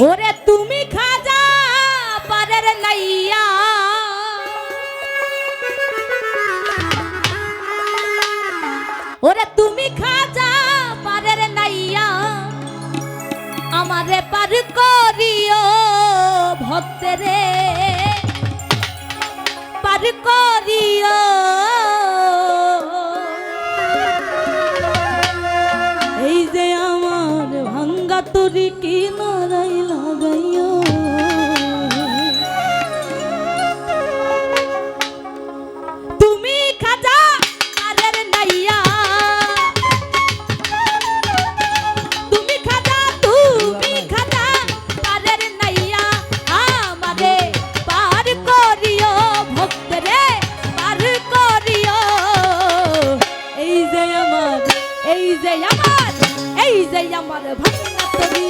ওরে তুমি খাজা পারের নাইয়া। ওরে তুমি খাজা পারের নাইয়া। আমারে পার করিও ভক্তরে। পার করিও। এই যে আমার ভাঙ্গা তুরি কি যে আমার এই যে আমার ভাঙা তরি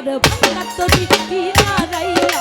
আর ভাঙা তরি কি দাঁড়াইয়া